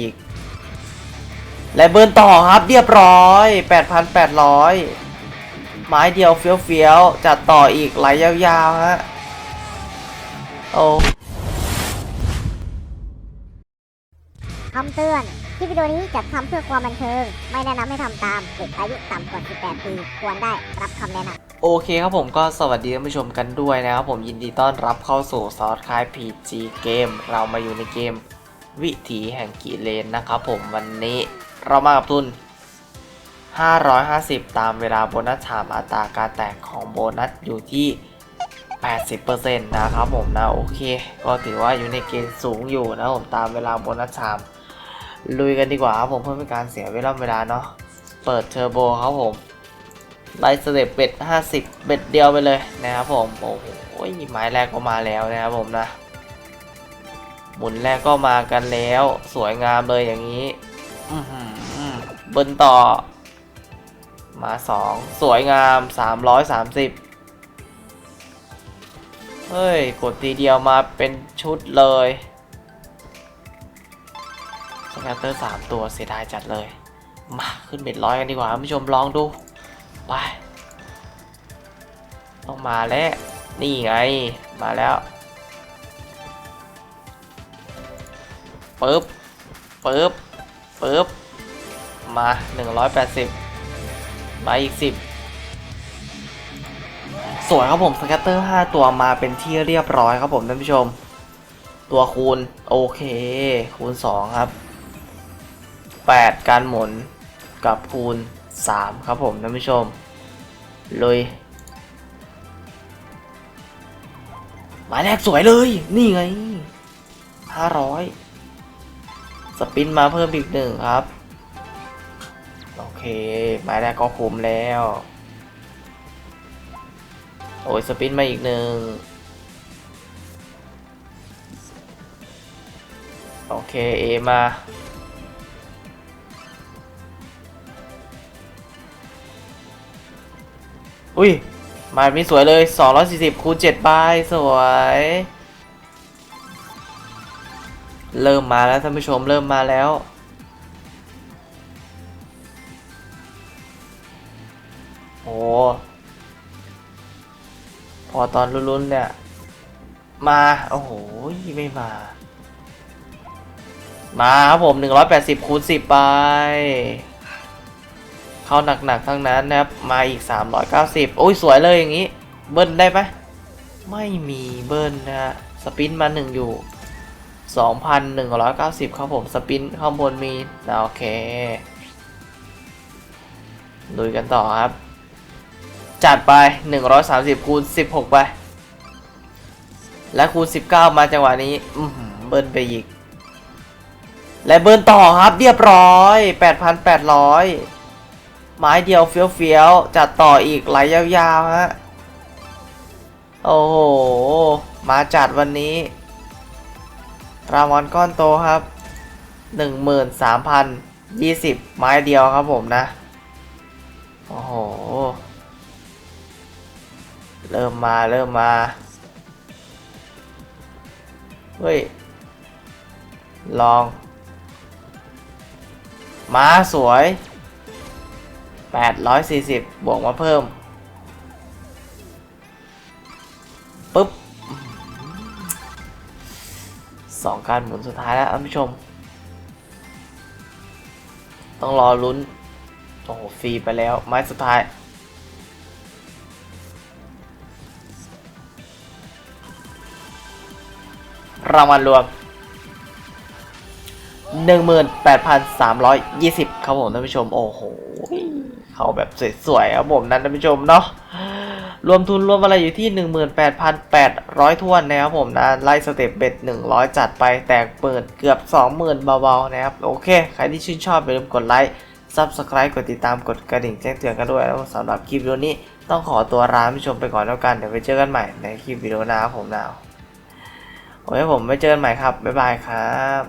อีก และเบิร์นต่อครับเรียบร้อย 8,800 ไม้เดียวเฟี้ยวๆ จัดต่ออีกไหลยาวๆฮะ โอ้คำเตือน คลิปวิดีโอนี้จัดทำเพื่อความบันเทิง ไม่แนะนำให้ทำตามเด็กอายุต่ำกว่า 18 ปี ควรได้รับคำแนะนำโอเคครับผมก็สวัสดีท่านผู้ชมกันด้วยนะครับผมยินดีต้อนรับเข้าสู่ซอสคลาย PG เกม เรามาอยู่ในเกม วิถีแห่งกิเลนนะครับผมวันนี้เรามากับทุน 550 ตามเวลาโบนัสถามอัตราการแตกของโบนัสอยู่ที่ 80%นะครับผมนะโอเค ก็ถือว่าอยู่ในเกณฑ์สูงอยู่นะผมตามเวลาโบนัสถาม ลุยกันดีกว่าครับผมเพื่อไม่ให้การเสียเวลาเวลาเนาะเปิดเทอร์โบครับผมไลท์สเต็ปเบ็ด50 เบ็ดเดียวไปเลยนะครับผมโอ้โหไม้แรกก็มาแล้วนะครับผมนะ หมุนแรกก็มากันแล้ว สวยงามเลยอย่างนี้อือหือเบิ้ลต่อ มา2สวยงาม330เฮ้ย กดทีเดียวมาเป็นชุดเลยสแกตเตอร์3ตัวเสียดายจัดเลย มาขึ้นเบ็ดร้อยกันดีกว่าคุณผู้ชมลองดู ไป ต้องมาแล้ว นี่ไง มาแล้ว ปึ๊บปึ๊บปึ๊บมา 180 มาอีก 10 สวยครับผมสแกตเตอร์ 5 ตัวมาเป็นที่เรียบร้อยครับผมท่านผู้ชม ตัวคูณ โอเค คูณ 2 ครับ 8 การหมุนกับคูณ 3 ครับผมท่านผู้ชมเลยหมายแรกสวยเลย นี่ไง 500 สปินมาเพิ่มอีกหนึ่งครับ โอเคมายแรกก็คุ้มแล้ว โอ้ยสปินมาอีกหนึ่งโอเคเอมาอุ้ยมาไม่สวยเลย 240คูณ7ใบสวย เริ่มมาแล้วท่านผู้ชมเริ่มมาแล้ว โอ้พอตอนรุ่นๆเนี่ย มา โอ้โห ไม่มา มาครับผม 180คูณ10 ไป เข้าหนักๆทั้งนั้นนะครับ มาอีก 390 โอ้ย สวยเลยอย่างนี้ เบิ้ลได้ไหมไม่มีเบิ้ลนะฮะ สปินมาหนึ่งอยู่ 2,190 ครับผมสปินข้างบนมีนะโอเคลุยกันต่อครับ จัดไป 130 คูณ 16 ไป และคูณ 19 มาจังหวะนี้เบิ้ลไปอีก และเบิ้ลต่อครับเรียบร้อย 8,800 ไม้เดียวเฟี้ยวๆ จัดต่ออีกไหลยาวๆฮะโอ้โห มาจัดวันนี้ รางวัลก้อนโตครับ 13,020 ไม้เดียวครับผมนะ โอ้โห เริ่มมาเริ่มมา เฮ้ย ลองมาสวย 840 บวกมาเพิ่มปึ๊บ สองการหมุนสุดท้ายแล้วท่านผู้ชม ต้องรอลุ้น โอ้โหฟรีไปแล้วไม้สุดท้าย รางวัลรวม 18,320 ครับผมท่านผู้ชม โอ้โห เขาแบบสวยๆครับผมนั้นท่านผู้ชมเนาะ รวมทุนรวมอะไรอยู่ที่ 18,800ท้วนนะครับผมนะไล่สเต็ปเบ็ด100 จัดไปแตกเปิดเกือบ 20,000 เบาๆนะครับ โอเค ใครที่ชื่นชอบอย่าลืมกดไลค์ Subscribe กดติดตามกดกระดิ่งแจ้งเตือนกันด้วยแล้วสำหรับคลิปวิดีโอนี้ต้องขอตัวลาผู้ชมไปก่อนแล้วกัน เดี๋ยวไปเจอกันใหม่ในคลิปวิดีโอหน้าผมนะโอเคผมไปเจอกันใหม่ครับ บ๊ายบายครับ